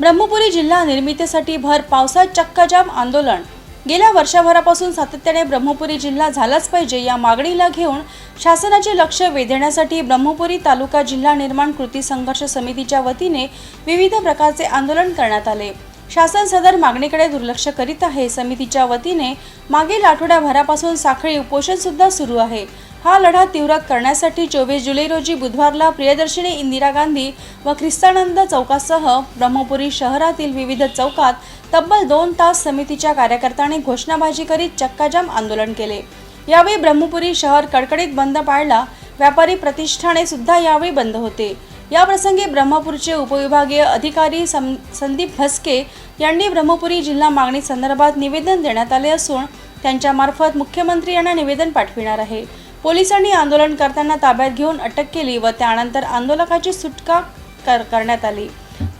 ब्रह्मपुरी जिल्हा निर्मितीसाठी भर पावसात चक्काजाम आंदोलन. गेल्या वर्षभरापासून सातत्याने ब्रह्मपुरी जिल्हा झालाच पाहिजे या मागणीला घेऊन शासनाचे लक्ष वेधण्यासाठी ब्रह्मपुरी तालुका जिल्हा निर्माण कृती संघर्ष समितीच्या वतीने विविध प्रकारचे आंदोलन करण्यात आले. शासन सदर मागणीकडे दुर्लक्ष करीत आहे. समितीच्या वतीने मागील आठवड्याभरापासून साखळी उपोषण सुद्धा सुरू आहे. हा लढा तीव्र करण्यासाठी चोवीस जुलै रोजी बुधवारला प्रियदर्शिनी इंदिरा गांधी व ख्रिस्तानंद चौकासह ब्रह्मपुरी शहरातील विविध चौकात तब्बल दोन तास समितीच्या कार्यकर्त्यांनी घोषणाबाजी करीत चक्काजाम आंदोलन केले. यावेळी ब्रह्मपुरी शहर कडकडीत बंद पाळला. व्यापारी प्रतिष्ठाने सुद्धा यावेळी बंद होते. याप्रसंगी ब्रह्मपूरचे उपविभागीय अधिकारी सं संदीप भस्के यांनी ब्रह्मपुरी जिल्हा मागणी संदर्भात निवेदन देण्यात आले असून त्यांच्यामार्फत मुख्यमंत्री यांना निवेदन पाठविणार आहे. पोलिसांनी आंदोलन करताना ताब्यात घेऊन अटक केली व त्यानंतर आंदोलकाची सुटका कर करण्यात आली.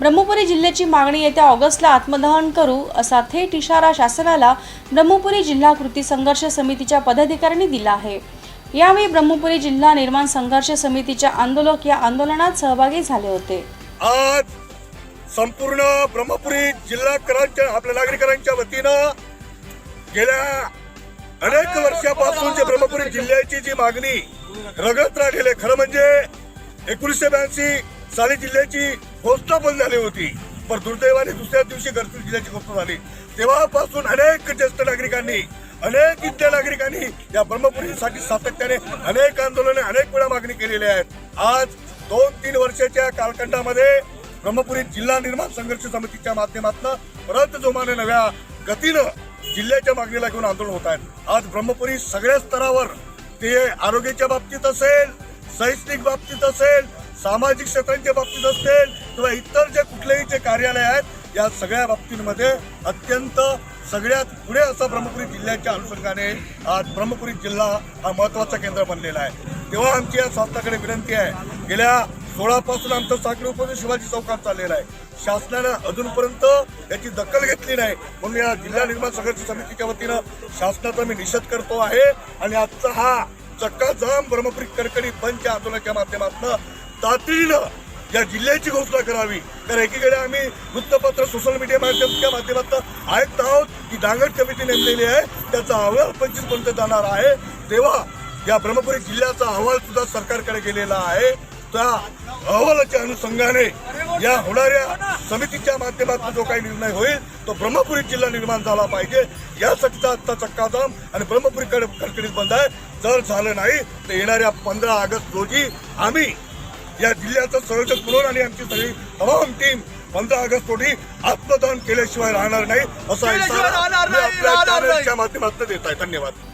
ब्रह्मपुरी जिल्ह्याची मागणी येत्या ऑगस्टला आत्मदहन करू असा थेट इशारा शासनाला ब्रह्मपुरी जिल्हा कृती संघर्ष समितीच्या पदाधिकाऱ्यांनी दिला आहे. यावेळी ब्रह्मपुरी जिल्हा निर्माण संघर्ष समितीच्या आंदोलक या आंदोलनात सहभागी झाले होते. आज संपूर्ण ब्रह्मपुरी जिल्हा आपल्या नागरिकांच्या वतीनं गेल्या अनेक वर्षापासून जे ब्रह्मपुरी जिल्ह्याची जी मागणी रगत राहिलेली आहे, खरं म्हणजे एकोणीसशे ब्याऐंशी साली जिल्ह्याची घोषणा बंद झाली होती. पण दुर्दैवाने दुसऱ्या दिवशी गडचिरोली जिल्ह्याची घोषणा झाली. तेव्हापासून अनेक ज्येष्ठ नागरिकांनी अनेक इथल्या नागरिकांनी या ब्रह्मपुरीसाठी सातत्याने अनेक आंदोलने अनेक वेळा मागणी केलेल्या आहेत. आज दोन तीन वर्षाच्या कालखंडामध्ये ब्रह्मपुरी जिल्हा निर्माण संघर्ष समितीच्या माध्यमातून परत जोमाने नव्या गतीनं जिल्ह्याच्या मागणीला घेऊन आंदोलन होत आहेत. आज ब्रह्मपुरी सगळ्या स्तरावर ते आरोग्याच्या बाबतीत असेल शैक्षणिक बाबतीत असेल सामाजिक क्षेत्रांच्या बाबतीत असेल किंवा इतर जे कुठलेही जे कार्यालय आहेत या सगळ्या बाबतींमध्ये अत्यंत सगळ्यात पुढे असं ब्रह्मपुरी जिल्ह्याच्या अनुषंगाने आज ब्रह्मपुरी जिल्हा हा महत्त्वाचा केंद्र बनलेला आहे. तेव्हा आमची या संस्थाकडे विनंती आहे गेल्या सोळापासून आमचं साखळी उपोषण शिवाजी चौकात चाललेलं आहे. शासनानं अजूनपर्यंत याची दखल घेतली नाही. म्हणून या जिल्हा निर्माण संघर्ष समितीच्या वतीनं शासनाचा मी निषेध करतो आहे. आणि आजचा हा चक्काजाम ब्रह्मपुरी कडकडी बंदच्या आंदोलनाच्या माध्यमातून तातडीनं या जिल्ह्याची घोषणा करावी. तर एकीकडे आम्ही वृत्तपत्र सोशल मीडिया माध्यमाच्या माध्यमातून ऐकत आहोत की दांगड कमिटी नेमलेली आहे. त्याचा अहवाल पंचवीसपर्यंत जाणार आहे. तेव्हा या ब्रह्मपुरी जिल्ह्याचा अहवाल सुद्धा सरकारकडे गेलेला आहे. त्या अहवालाच्या अनुषंगाने या होणाऱ्या समितीच्या माध्यमातून जो काही निर्णय होईल तो ब्रह्मपुरी जिल्हा निर्माण झाला पाहिजे. यासाठीचा आजचा चक्काजाम आणि ब्रह्मपुरी कडे कडकडीत बंद आहे. जर झालं नाही तर येणाऱ्या पंधरा ऑगस्ट रोजी आम्ही या जिल्ह्याचं संयोजक म्हणून आणि आमची सगळी तमाम टीम पंधरा ऑगस्ट रोजी आत्मदान केल्याशिवाय राहणार नाही असा इशारा आपल्या माध्यमातून देत आहे. धन्यवाद.